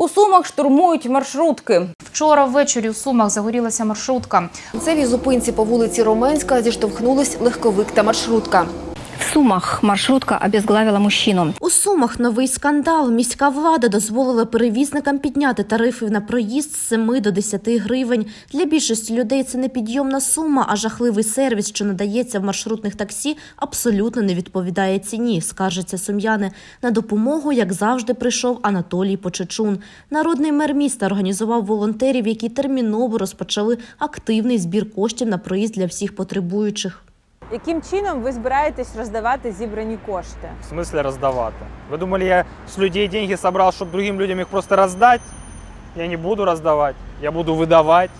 У Сумах штурмують маршрутки. Вчора ввечері у Сумах загорілася маршрутка. У цілій зупинці по вулиці Роменська зіштовхнулись легковик та маршрутка. В Сумах маршрутка обезглавила мужчину. У Сумах новий скандал. Міська влада дозволила перевізникам підняти тарифи на проїзд з 7 до 10 гривень. Для більшості людей це не підйомна сума, а жахливий сервіс, що надається в маршрутних таксі, абсолютно не відповідає ціні, скаржаться сум'яни. На допомогу, як завжди, прийшов Анатолій Почечун. Народний мер міста організував волонтерів, які терміново розпочали активний збір коштів на проїзд для всіх потребуючих. Яким чином ви збираєтесь роздавати зібрані кошти? В смысле раздавати? Ви думали, я з людей деньги собрал, щоб другим людям їх просто роздати? Я не буду роздавати. Я буду видавати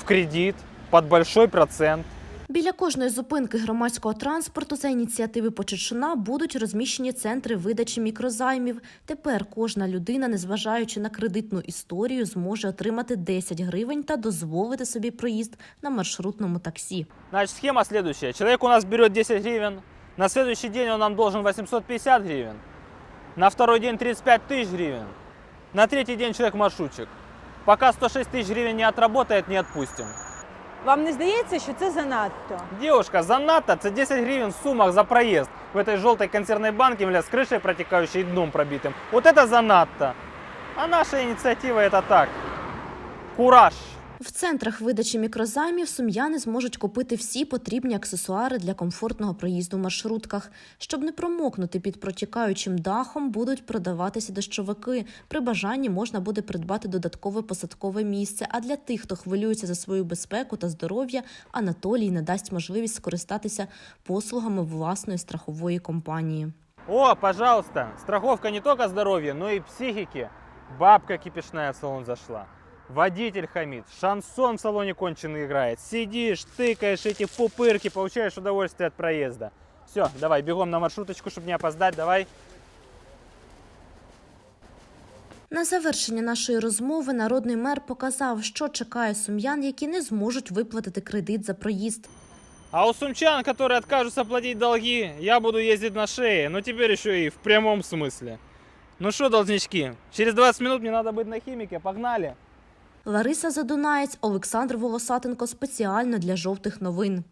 в кредит під большой процент. Біля кожної зупинки громадського транспорту за ініціативи Почечуна будуть розміщені центри видачі мікрозаймів. Тепер кожна людина, незважаючи на кредитну історію, зможе отримати 10 гривень та дозволити собі проїзд на маршрутному таксі. Значит, схема следующая. Человек у нас берет 10 гривен, на следующий день он нам должен 850 гривен, на второй день 35 тысяч гривен, на третий день человек маршрутчик. Пока 106 тысяч гривен не отработает, не отпустим. Вам не здається, що це занадто? Девушка, занадто, це 10 гривен в суммах за проезд в этой желтой консервной банке, бля, с крышей протекающей и дном пробитым. Вот это занадто. А наша инициатива это так. Кураж. В центрах видачі мікрозаймів сум'яни зможуть купити всі потрібні аксесуари для комфортного проїзду в маршрутках. Щоб не промокнути під протікаючим дахом, будуть продаватися дощовики. При бажанні можна буде придбати додаткове посадкове місце. А для тих, хто хвилюється за свою безпеку та здоров'я, Анатолій надасть можливість скористатися послугами власної страхової компанії. О, пожалуйста, страховка не только здоровья, но и психики. Бабка кипишная в салон зашла Водитель хамит, шансон в салоне конченый играет. Сидишь, тыкаешь эти пупырки, получаешь удовольствие от проезда. Все, давай, бегом на маршруточку, чтобы не опоздать, давай. На завершення нашої розмови народний мер показав, що чекає сум'ян, які не зможуть виплатити кредит за проїзд. А у сумчан, которые откажутся платить долги, я буду ездить на шее, но теперь еще и в прямом смысле. Ну что, должнички, через 20 минут мне надо быть на химике, погнали. Лариса Задунаєць, Олександр Волосатенко спеціально для жовтих новин.